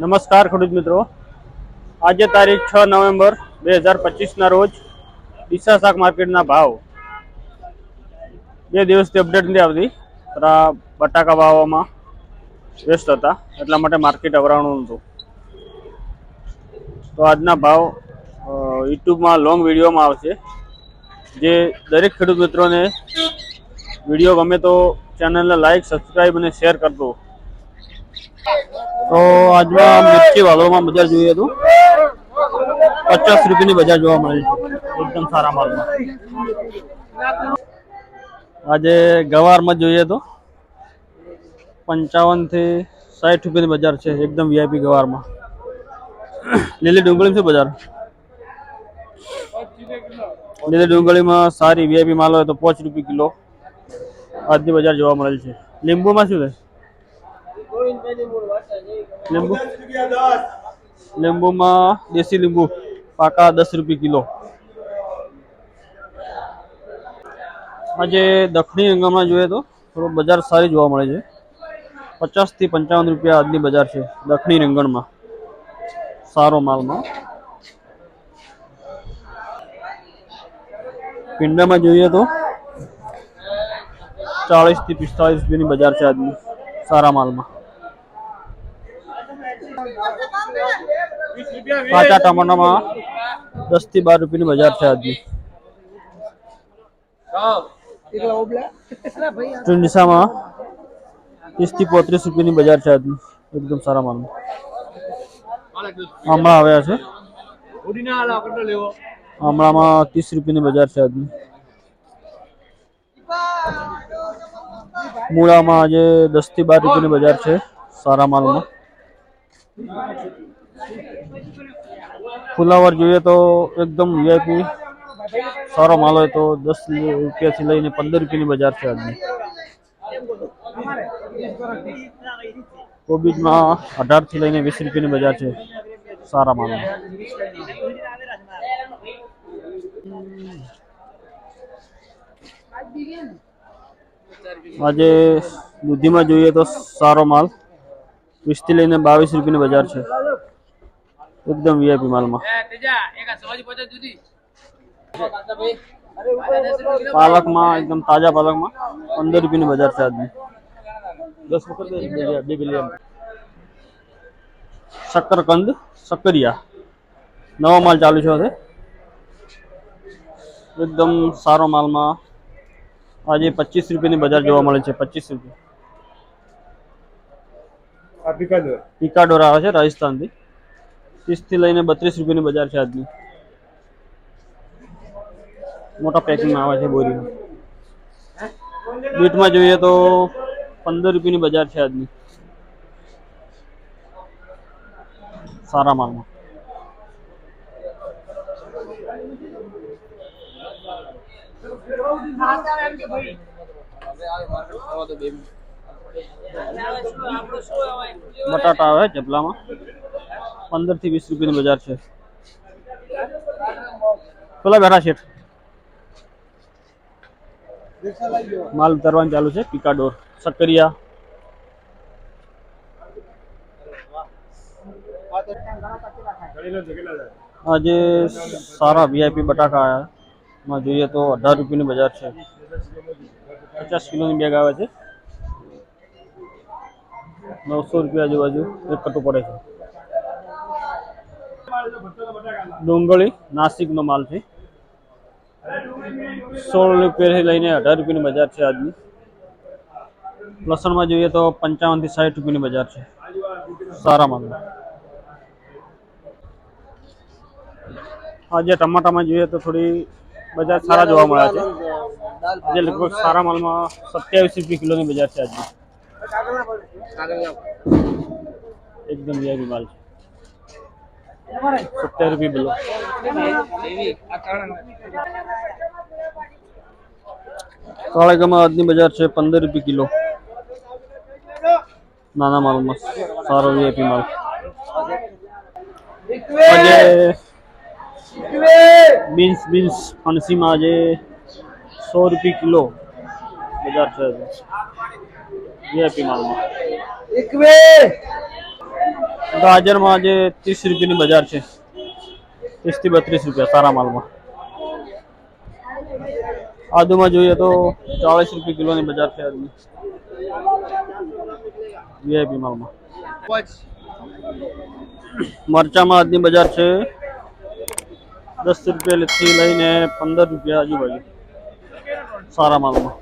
નમસ્કાર ખેડૂત મિત્રો. આજે તારીખ છ નવેમ્બર બે હજાર પચીસના રોજ ડીસા શાક માર્કેટના ભાવ બે દિવસથી અપડેટ નથી આવતી. થોડા બટાકા ભાવોમાં વ્યસ્ત હતા. એટલા માટે માર્કેટ અવરાણું હતું. તો આજના ભાવ યુટ્યુબમાં લોંગ વિડીયોમાં આવશે. જે દરેક ખેડૂત મિત્રોને વીડિયો ગમે તો ચેનલને લાઈક સબસ્ક્રાઈબ અને શેર કરજો. તો આજમાં મિર્ચી વાલોમાં બજાર જોઈએ તો પચાસ રૂપિયાની બજાર જોવા મળે છે. એકદમ સારા માલમાં. આજે ગવારમાં જોઈએ તો પંચાવનથી સાઠ રૂપિયાની બજાર છે, એકદમ વીઆઈપી ગવારમાં. લીલી ડુંગળી શું બજાર? લીલી ડુંગળીમાં સારી વીઆઈપી માલ હોય તો પાંચ રૂપિયા કિલો. આજની બજાર જોવા મળેલ છે. લીંબુમાં શું છે? લીંબુ. લીંબુમાં દેશી લીંબુ, પાકા દસ રૂપિયા કિલો. આજે દક્ષિણી હંગામમાં જોઈએ તો થોડો બજાર સારી જોવા મળે છે. પચાસથી પંચાવન રૂપિયા આજની બજાર છે દક્ષિણી રીંગણમાં. સારો માલમાં. પિંડામાં જોઈએ તો ચાળીસથી પિસ્તાળીસ રૂપિયાની બજાર છે આજની સારા માલમાં. કાચા ટમાટામાં દસથી બાર રૂપિયાની બજાર છે આજની. ચુંડીસામાં ત્રીસથી પોત્રીસ રૂપિયાની બજાર છે આજની. એકદમ સારા માલ. આમળા આવ્યા છે. આમળામાં ત્રીસ રૂપિયાની બજાર છે આજની. મૂળામાં આજે દસથી બાર રૂપિયાની બજાર છે. સારા માલમાં. ફુલાવર જોઈએ તો એકદમ વીઆઈપી સારો માલ હોય તો દસ રૂપિયાથી લઈને પંદર રૂપિયાની બજાર છે આજની. કોબીજમાં અઢારથી લઈને વીસ રૂપિયાની બજાર છે. સારા માલ. આજે દૂધીમાં જોઈએ તો સારો માલ. વીસથી લઈને બાવીસ રૂપિયાની બજાર છે. એકદમ વીઆઈપી માલમાં. પાલકમાં એકદમ તાજા પાલકમાં પંદર રૂપિયાની બજાર છે આજની. દસ વખત બે- બિલિયન શક્કરકંદ શક્કરિયા. નવો માલ ચાલુ છે હવે. એકદમ સારો માલમાં. આજે પચીસ રૂપિયાની બજાર જોવા મળે છે પચીસ રૂપિયા. પિકાડોર આવે છે રાજસ્થાનથી. ત્રીસથી લઈને બત્રીસ રૂપિયાની બજાર છે આજની. મોટા પેકિંગમાં આવે છે બોરીમાં બીટમાં જોઈએ તો પંદર રૂપિયાની બજાર છે આજની. સારા માલમાં. બટાટા આવે જબલામાં પંદરથી વીસ રૂપિયાની બજાર છે. પેલા બેઠા શેઠ. માલ ઉતારવાનું ચાલુ છે પિકાડોર સક્કરિયા. આજે સારા વીઆઈપી બટાકા માં જોઈએ તો અઢાર રૂપિયાની બજાર છે. પચાસ કિલોની બેગ આવે છે. નવસો રૂપિયા આજુબાજુ એક કટું પડે છે. ડુંગળી નાસિકનો માલ છે. સોળ રૂપિયાથી લઈને અઢાર રૂપિયાની બજાર છે આજની. લસણમાં જોઈએ તો પંચાવનથી સાઠ રૂપિયાની બજાર છે. સારા માલ. આજે ટમાટામાં જોઈએ તો થોડી બજાર સારા જોવા મળ્યા છે. આજે લગભગ સારા માલમાં સત્યાવીસ રૂપિયા કિલોની બજાર છે આજની. એકદમ વીઆઈપી માલ છે. સત્યાવીસ રૂપિયા કિલો કાળાગામાં આજની બજાર છે પંદર રૂપિયા કિલો. નાના માલમાં સારો વીઆઈપી માલ. બીન્સ બીન્સ ફણસીમાં આજે સો રૂપિયા કિલો બજાર છે વીઆઈપી માલમાં. ગાજરમાં આજે ત્રીસ રૂપિયાની બજાર છે. ત્રીસથી બત્રીસ રૂપિયા સારા માલમાં. આદુમાં જોઈએ તો ચાલીસ રૂપિયા કિલોની બજાર છે આજની વીઆઈપી માલમાં. મરચામાં આજની બજાર છે દસ રૂપિયાથી લઈને પંદર રૂપિયા આજુબાજુ. સારા માલમાં.